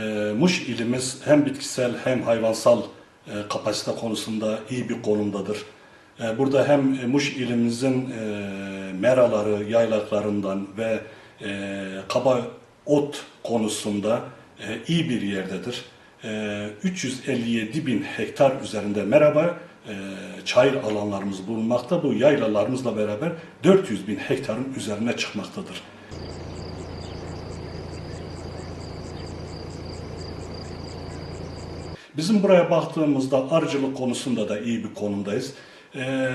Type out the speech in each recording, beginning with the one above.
e, Muş ilimiz hem bitkisel hem hayvansal e, kapasite konusunda iyi bir konumdadır. E, burada hem e, Muş ilimizin e, meraları, yaylaklarından ve e, kaba ot konusunda iyi bir yerdedir. E, 357 bin hektar üzerinde merhaba e, çayır alanlarımız bulunmakta. Bu yaylalarımızla beraber 400 bin hektarın üzerine çıkmaktadır. Bizim buraya baktığımızda arıcılık konusunda da iyi bir konumdayız. Ee,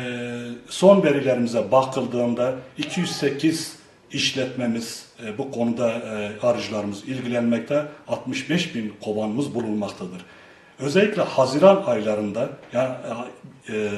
son verilerimize bakıldığında 208 işletmemiz e, bu konuda e, arıcılarımız ilgilenmekte, 65 bin kovanımız bulunmaktadır. Özellikle Haziran aylarında yani e,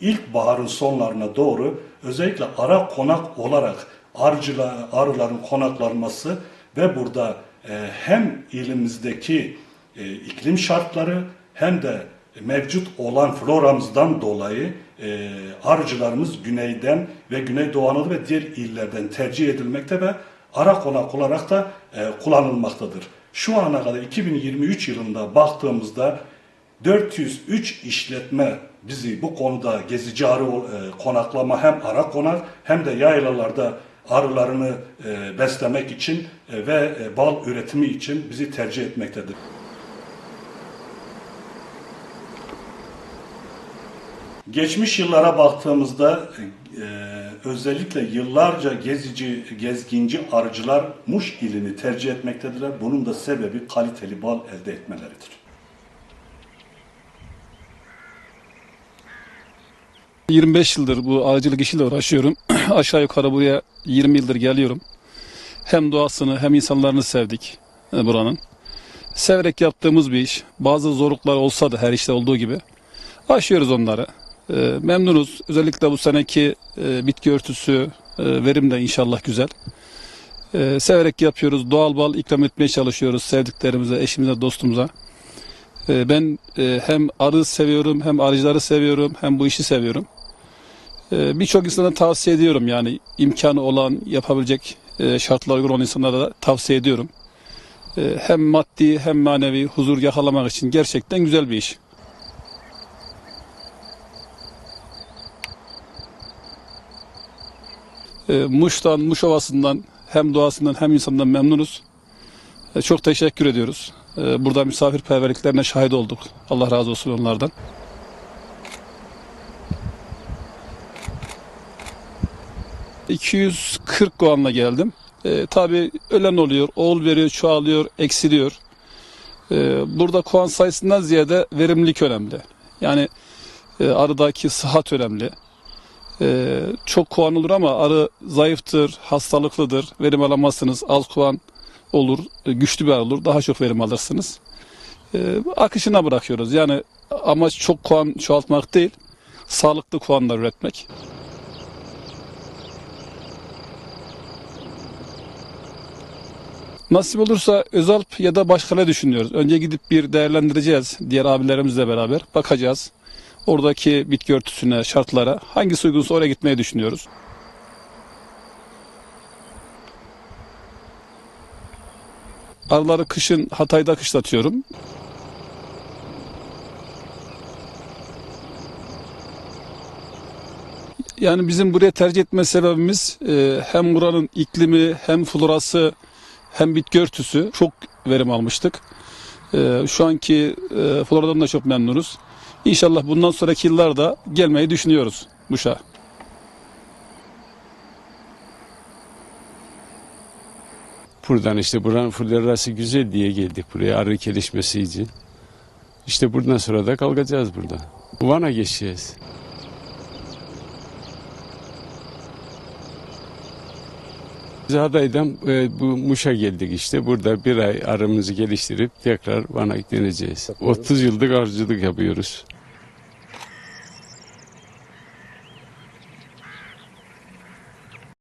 ilk baharın sonlarına doğru özellikle ara konak olarak arıcılar, arıların konaklanması ve burada e, hem ilimizdeki e, iklim şartları hem de mevcut olan floramızdan dolayı e, arıcılarımız güneyden ve Güneydoğu Anadolu ve diğer illerden tercih edilmekte ve ara konak olarak da e, kullanılmaktadır. Şu ana kadar 2023 yılında baktığımızda 403 işletme bizi bu konuda gezici arı e, konaklama hem ara konak hem de yaylalarda arılarını e, beslemek için e, ve e, bal üretimi için bizi tercih etmektedir. Geçmiş yıllara baktığımızda e, özellikle yıllarca gezici, gezginci arıcılar Muş ilini tercih etmektedirler. Bunun da sebebi kaliteli bal elde etmeleridir. Hı. 25 yıldır bu ağacılık işiyle uğraşıyorum. Aşağı yukarı buraya 20 yıldır geliyorum. Hem doğasını hem insanlarını sevdik e, buranın. Severek yaptığımız bir iş. Bazı zorluklar olsa da her işte olduğu gibi aşıyoruz onları. E, memnunuz. Özellikle bu seneki e, bitki örtüsü e, verim de inşallah güzel. E, severek yapıyoruz. Doğal bal ikram etmeye çalışıyoruz sevdiklerimize, eşimize, dostumuza. E, ben e, hem arı seviyorum, hem arıcıları seviyorum, hem bu işi seviyorum. E, Birçok insana tavsiye ediyorum yani imkanı olan, yapabilecek e, şartlar uygun olan insanlara da tavsiye ediyorum. Hem maddi hem manevi huzur yakalamak için gerçekten güzel bir iş. E, Muş'tan, Muş Ovası'ndan hem doğasından hem insandan memnunuz. E, Çok teşekkür ediyoruz. E, Burada misafirperverliklerine şahit olduk. Allah razı olsun onlardan. ...240 kovanla geldim. E, tabii ölen oluyor, oğul veriyor, çoğalıyor, eksiliyor. E, burada kovan sayısından ziyade verimlilik önemli. Yani e, arıdaki sıhhat önemli. E, çok kovan olur ama arı zayıftır, hastalıklıdır. Verim alamazsınız. Az kovan olur, e, güçlü bir arı olur. Daha çok verim alırsınız. E, akışına bırakıyoruz. Yani amaç çok kovan çoğaltmak değil, sağlıklı kovanlar üretmek. Nasip olursa Özalp ya da başkaları düşünüyoruz. Önce gidip bir değerlendireceğiz diğer abilerimizle beraber. Bakacağız. Oradaki bitki örtüsüne, şartlara hangisi uygunsa oraya gitmeyi düşünüyoruz. Arıları kışın Hatay'da kışlatıyorum. Yani bizim buraya tercih etme sebebimiz e, hem buranın iklimi hem florası hem bitki örtüsü çok verim almıştık. E, şu anki e, floradan da çok memnunuz. İnşallah bundan sonraki yıllarda gelmeyi düşünüyoruz Muş'a. Buradan işte buranın florası güzel diye geldik buraya arı gelişmesi için. İşte buradan sonra da kalkacağız burada. Van'a geçeceğiz. Biz e, bu Muş'a geldik işte. Burada bir ay arımızı geliştirip tekrar Van'a döneceğiz. 30 yıllık arıcılık yapıyoruz.